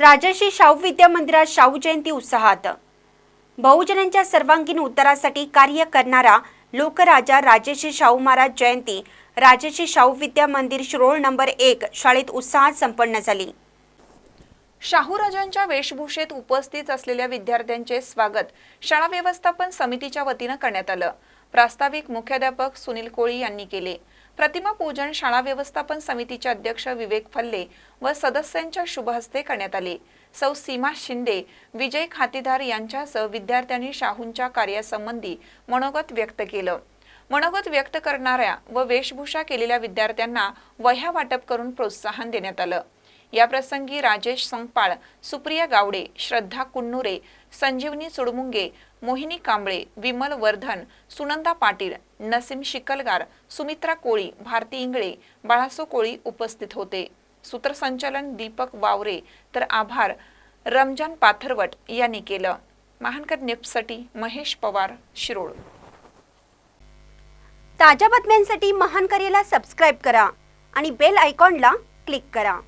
राजर्षी शाहू विद्या मंदिरात शाहू जयंती उत्साहात. बहुजनांच्या सर्वांगीण उत्तरासाठी कार्य करणारा लोकराजा राजर्षी शाहू महाराज जयंती राजर्षी शाहू विद्या मंदिर शिरोळ नंबर एक शाळेत उत्साहात संपन्न झाली. शाहूराजांच्या वेशभूषेत उपस्थित असलेल्या विद्यार्थ्यांचे स्वागत शाळा व्यवस्थापन समितीच्या वतीनं करण्यात आलं. प्रास्ताविक मुख्याध्यापक सुनील कोळी यांनी केले. प्रतिमा पूजन शाळा व्यवस्थापन समितीचे अध्यक्ष विवेक फल्ले व सदस्यांच्या शुभहस्ते करण्यात आले. सौ सीमा शिंदे विजय खातेदार यांच्यासह विद्यार्थ्यांनी शाहूंच्या कार्यासंबंधी मनोगत व्यक्त केलं. मनोगत व्यक्त करणाऱ्या व वेशभूषा केलेल्या विद्यार्थ्यांना वह्या वाटप करून प्रोत्साहन देण्यात आलं. या प्रसंगी राजेश संगपाळ सुप्रिया गावडे श्रद्धा कुन्नुरे संजीवनी चुडमुंगे मोहिनी कांबळे विमल वर्धन सुनंदा पाटील नसीम शिकलगार सुमित्रा कोळी भारती इंगळे बाळासो कोळी उपस्थित होते. सूत्रसंचालन दीपक वावरे तर आभार. रमजान पाथरवट यांनी केलं. महानकर निप्ससाठी महेश पवार शिरोळ. ताज्या बातम्यांसाठी महानकरेला सबस्क्राईब करा आणि बेल आयकॉनला क्लिक करा.